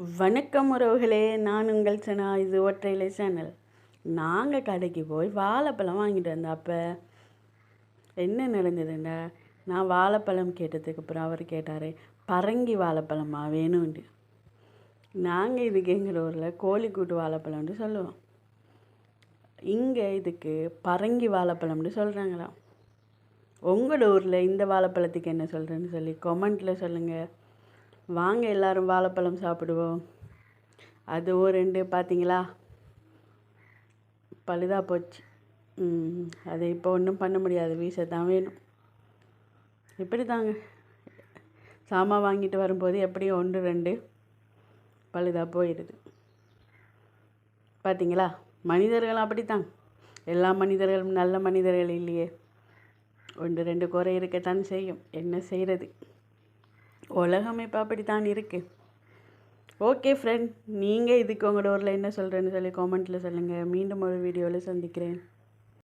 வணக்கம் உறவுகளே நான் உங்கள் சனா இது ஒற்றையிலை சேனல். நாங்கள் கடைக்கு போய் வாழைப்பழம் வாங்கிட்டு வந்தோம் அப்போ என்ன நடந்ததுண்டா நான் வாழைப்பழம் கேட்டதுக்கு அப்புறம் அவர் கேட்டார் பரங்கி வாழைப்பழமா வேணும்ண்டு நாங்கள் இதுக்கு எங்கள் ஊரில் கோழிக்கூட்டு வாழைப்பழம்னு சொல்லுவோம். இங்கே இதுக்கு பரங்கி வாழைப்பழம்னு சொல்கிறாங்களாம் உங்களோட ஊரில் இந்த வாழைப்பழத்துக்கு என்ன சொல்கிறேன்னு சொல்லி கொமெண்ட்டில் சொல்லுங்கள் வாங்க எல்லாரும் வாழைப்பழம் சாப்பிடுவோம். அதுவும் ரெண்டு பார்த்தீங்களா பழுதாக போச்சு. அதை இப்போ ஒன்றும் பண்ண முடியாது. வீச தான் வேணும். இப்படி தாங்க சாமான் வாங்கிட்டு வரும்போது எப்படியும் ஒன்று ரெண்டு பழுதாக போயிடுது. பார்த்தீங்களா மனிதர்கள் அப்படித்தான். எல்லா மனிதர்களும் நல்ல மனிதர்கள் இல்லையே. ஒன்று ரெண்டு குறை இருக்கத்தான் செய்யும். என்ன செய்கிறது உலகம் இப்போ அப்படித்தான் இருக்குது ஓகே ஃப்ரெண்ட் நீங்கள் இதுக்கு உங்களோட ஊரில் என்ன சொல்கிறேன்னு சொல்லி காமெண்ட்டில் சொல்லுங்கள் மீண்டும் ஒரு வீடியோவில் சந்திக்கிறேன்.